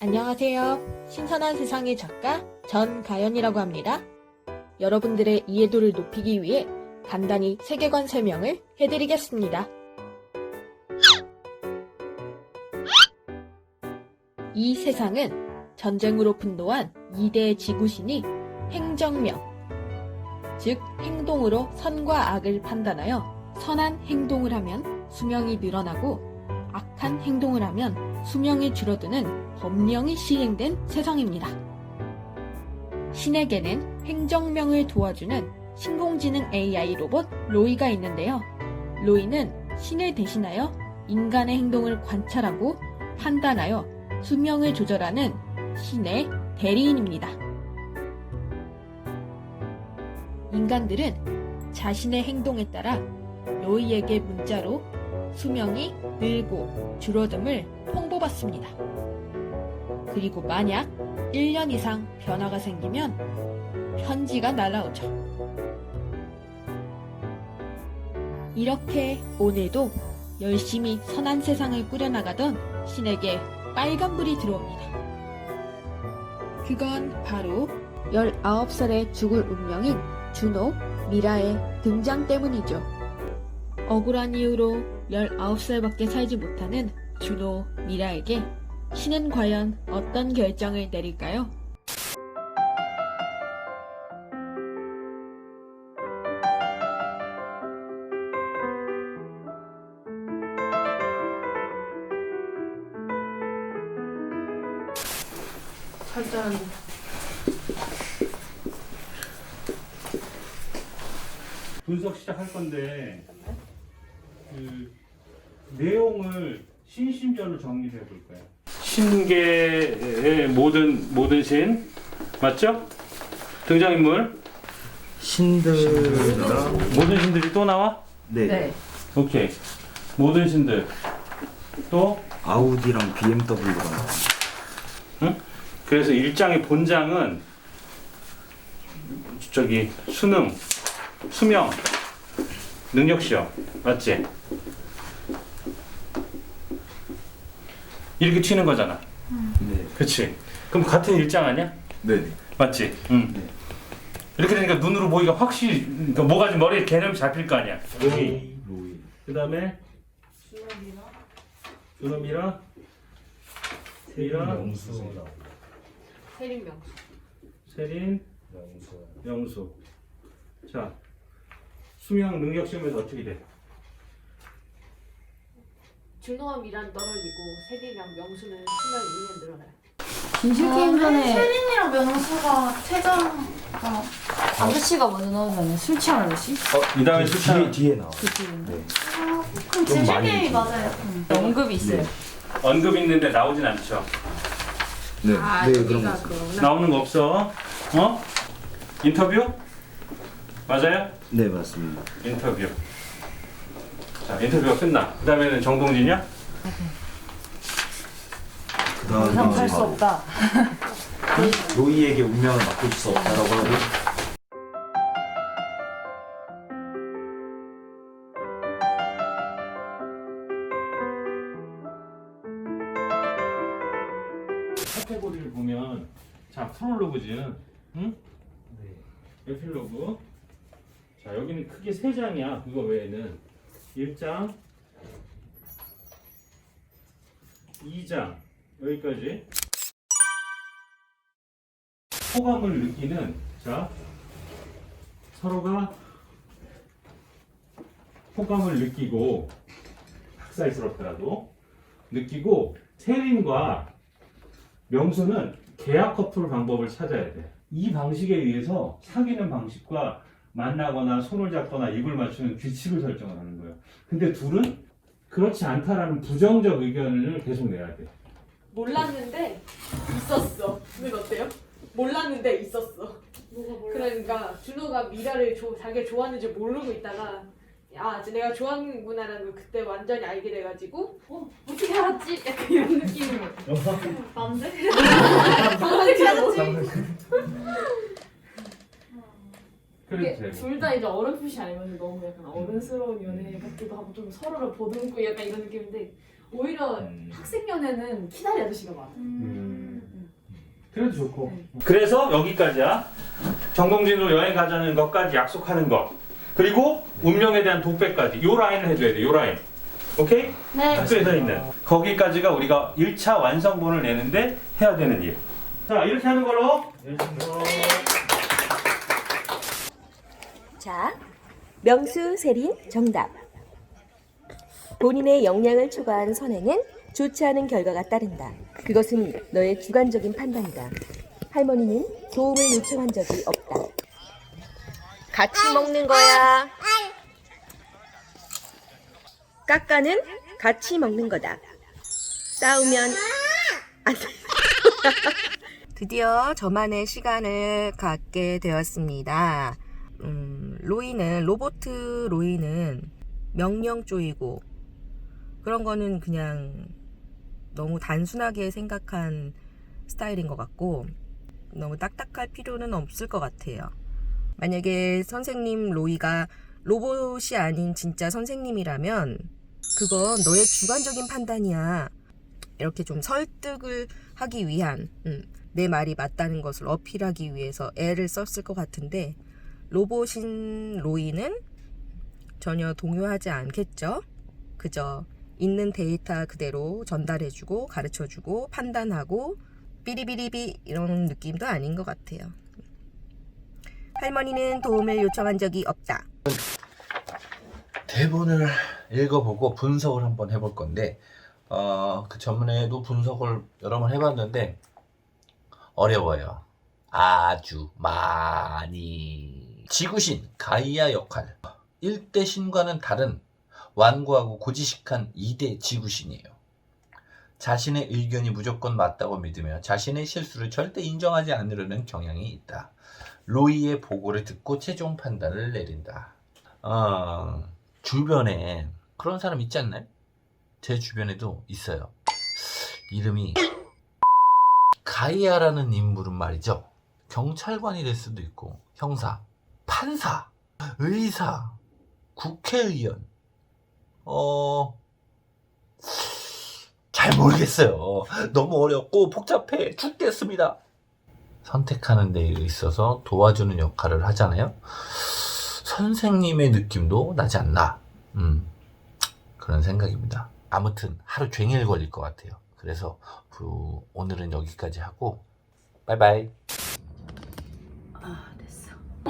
안녕하세요. 신선한 세상의 작가 전가연이라고 합니다. 여러분들의 이해도를 높이기 위해 간단히 세계관 설명을 해드리겠습니다. 이 세상은 전쟁으로 분노한 2대 지구신이 행정명, 즉 행동으로 선과 악을 판단하여 선한 행동을 하면 수명이 늘어나고 악한 행동을 하면 수명이 줄어드는 법령이 시행된 세상입니다. 신에게는 행정명을 도와주는 신공지능 AI 로봇 로이가 있는데요. 로이는 신을 대신하여 인간의 행동을 관찰하고 판단하여 수명을 조절하는 신의 대리인입니다. 인간들은 자신의 행동에 따라 로이에게 문자로 수명이 늘고 줄어듦을 통보받습니다. 그리고 만약 1년 이상 변화가 생기면 편지가 날아오죠. 이렇게 오늘도 열심히 선한 세상을 꾸려나가던 신에게 빨간불이 들어옵니다. 그건 바로 19살에 죽을 운명인 준호, 미라의 등장 때문이죠. 억울한 이유로 19살밖에 살지 못하는 준호, 미라에게 신은 과연 어떤 결정을 내릴까요? 일단 분석 시작할 건데 그 내용을 신심전로 정리해 볼 거예요. 신계의 모든 모든 신 맞죠? 등장인물 신들이나 모든 신들이 또 나와? 네. 네. 오케이 모든 신들 또 아우디랑 BMW가 나와요. 그래서 일장의 본장은 저기 수능 수명 능력 시험 맞지? 이렇게 튀는 거잖아. 네. 그치? 그럼 같은 일장 아니야? 네. 맞지? 응. 네. 이렇게 되니까 눈으로 보기가 확실히 그러니까 뭐가 좀 머리에 개념이 잡힐 거 아니야. 여기 로이. 그 다음에 준호미랑 미라 명수가 세린 명수. 세린 명수. 자 수명 능력 시험에서 어떻게 돼? 준호와 미란 떨어지고 세린이랑 명수는 수명이 2년 늘어나요. 진실 게임 전에 혜린이랑 명수가 퇴장가 아저씨가 먼저 나오면 술 취한 아저씨? 이 다음에 뒤에 뒤에 나와. 그쪽인데 그럼 좀 진실 많이 게임이 있지. 맞아요. 언급이 있어요. 언급 있는데 나오진 않죠. 네. 아, 네, 그런 거 있어요. 나오는 거 없어. 어? 인터뷰? 맞아요? 네, 맞습니다. 인터뷰. 자, 인터뷰가 끝나. 그 다음에는 정동진이야? 그다음에 이상 수 바로 없다. 로이에게 운명을 맡길 수 없다라고 하고 카테고리를 보면 자 프롤로그지 응? 네. 에필로그 자 여기는 크게 세 장이야 그거 외에는. 1장 2장. 여기까지. 호감을 느끼는 자 서로가 호감을 느끼고 학살스럽더라도 느끼고 세린과 명수는 계약 커플 방법을 찾아야 돼. 이 방식에 의해서 사귀는 방식과 만나거나 손을 잡거나 입을 맞추는 규칙을 설정을 하는 거예요. 근데 둘은 그렇지 않다라는 부정적 의견을 계속 내야 돼. 몰랐는데 있었어. 는 어때요? 몰랐는데 있었어. 그러니까 준호가 미라를 조, 자기가 좋아하는지 모르고 있다가 아 이제 내가 좋아하는구나라는 걸 그때 완전히 알게 돼가지고 어 어떻게 알았지? 약간 이런 거죠. 안 돼? 어떻게 알았지? 되고. 둘다 이제 어렴풋이 알면 너무 약간 어른스러운 연애 같기도 하고 좀 서로를 보듬고 약간 이런 느낌인데 오히려 음. 학생 연애는 키다리 아저씨가 많아. 음. 그래도 좋고. 그래서 여기까지야. 정동진으로 여행 가자는 것까지 약속하는 것. 그리고 운명에 대한 독백까지. 요 라인을 해줘야 돼. 요 라인. 오케이? 네. 학교에 서 있는. 거기까지가 우리가 1차 완성본을 내는데 해야 되는 일. 자, 이렇게 하는 걸로. 자, 명수, 세린, 정답. 본인의 역량을 초과한 선행은 좋지 않은 결과가 따른다. 그것은 너의 주관적인 판단이다. 할머니는 도움을 요청한 적이 없다. 같이 먹는 거야. 까까는 같이 먹는 거다. 싸우면 안 돼. 드디어 저만의 시간을 갖게 되었습니다. 음, 로이는 로보트 로이는 명령 쪼이고 그런 거는 그냥 너무 단순하게 생각한 스타일인 것 같고 너무 딱딱할 필요는 없을 것 같아요. 만약에 선생님 로이가 로봇이 아닌 진짜 선생님이라면 그건 너의 주관적인 판단이야. 이렇게 좀 설득을 하기 위한 음, 내 말이 맞다는 것을 어필하기 위해서 애를 썼을 것 같은데 로봇인 로이는 전혀 동요하지 않겠죠. 그저 있는 데이터 그대로 전달해주고 가르쳐주고 판단하고 삐리비리비 이런 느낌도 아닌 것 같아요. 할머니는 도움을 요청한 적이 없다. 대본을 읽어보고 분석을 한번 해볼 건데 어, 그 전문에도 분석을 여러 번 해봤는데 어려워요. 아주 많이 지구신 가이아 역할 1대 신과는 다른 완고하고 고지식한 2대 지구신이에요. 자신의 의견이 무조건 맞다고 믿으며 자신의 실수를 절대 인정하지 않으려는 경향이 있다. 로이의 보고를 듣고 최종 판단을 내린다. 어, 주변에 그런 사람 있지 않나요? 제 주변에도 있어요. 이름이 가이아라는 인물은 말이죠. 경찰관이 될 수도 있고 형사, 판사, 의사, 국회의원. 어, 잘 모르겠어요. 너무 어렵고 복잡해 죽겠습니다. 선택하는 데 있어서 도와주는 역할을 하잖아요. 선생님의 느낌도 나지 않나. 음, 그런 생각입니다. 아무튼 하루 종일 걸릴 것 같아요. 그래서 그 오늘은 여기까지 하고 바이바이.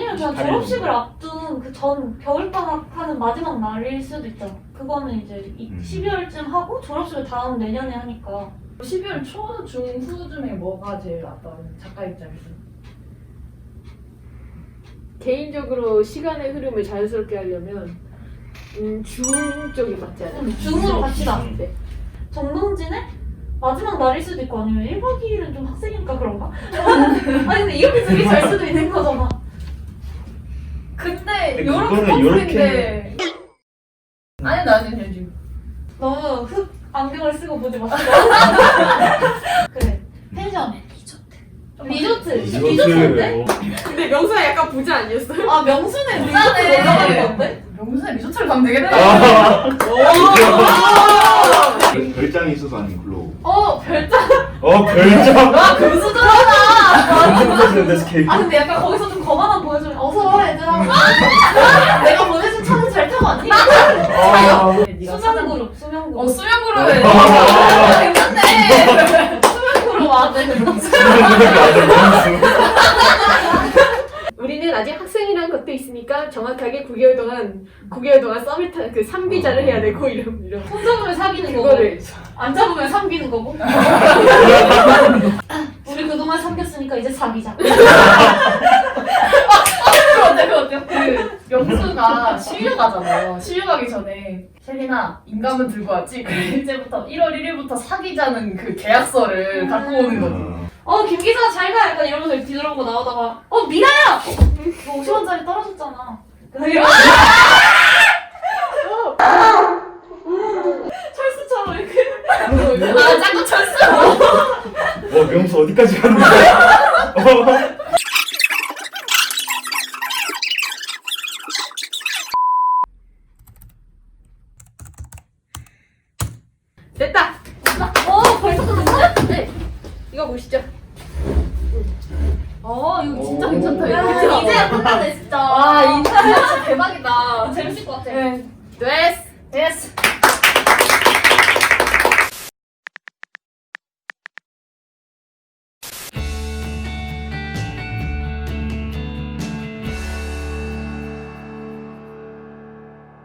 아. 아니면 그냥 졸업식을 앞둔 그 전 겨울방학 하는 마지막 날일 수도 있잖아. 그거는 이제 이 음. 12월쯤 하고 졸업식을 다음 내년에 하니까. 12월 초, 중후 중에 뭐가 제일 낫다는 작가 입장에서? 개인적으로 시간의 흐름을 자연스럽게 하려면 음, 중 쪽이 맞지 않아요? 음, 중으로 갑시다. 네. 정동진의 마지막 날일 수도 있고 아니면 1박 2일은 좀 학생이니까 그런가? 아니 근데 이렇게 둘이 잘 수도 있는 거잖아. 근데 근데 요렇게 그거는 커플인데 아니 나는 그냥 지금 너무 흑 안경을 쓰고 보지 마시고. 그래. 펜션. 리조트. 리조트인데? 근데 명수가 약간 부자 아니었어요? 아 명수는 리조트 올라가는 건데? 명수에 리조트를 가면 되겠다 별장이 있어서 아닌 걸로. 어 별장. 어, 별점. 아 금수저잖아. 무슨 스케이프? 아 근데 약간 거기서 좀 거만한 보여주면 어서 와 얘들아. 내가 보내준 차는 잘 타고 왔니? 수면 그룹 수면 어 그룹. 수면 그룹에 괜찮네. 수면 그룹 아들. 우리는 아직 학생이라는 것도 있으니까 정확하게 9개월 동안 9개월 동안 썸을 타는 그 3비자를 해야 되고 이런 이런 혼자보면 사귀는 거고 그거를 안 잡으면 삼기는 거고. 우리 그동안 삼겼으니까 이제 사귀자. 어때 어때요? 그 명수가 실려가잖아요. 실려가기 전에 셀리나 인감은 들고 왔지. 그 이제부터 1월 1일부터 사귀자는 그 계약서를 갖고 오는 거지. 어, 김 기사 잘 가! 약간 이러면서 뒤돌아보고 나오다가, 어, 미나야! 너 50원짜리 떨어졌잖아. 그래서 이러면서. 철수처럼 이렇게. 아, 자꾸 철수! 어 명수 어디까지 가는 거야? 어. 됐다. 어 벌써 끝났어? 네. 이거 보시죠. 어 이거 진짜 오. 괜찮다. 이거. 야, 이제 끝났네 진짜. 와 이거 진짜 대박이다. 재밌을 것 같아. 네. 됐어. 됐어.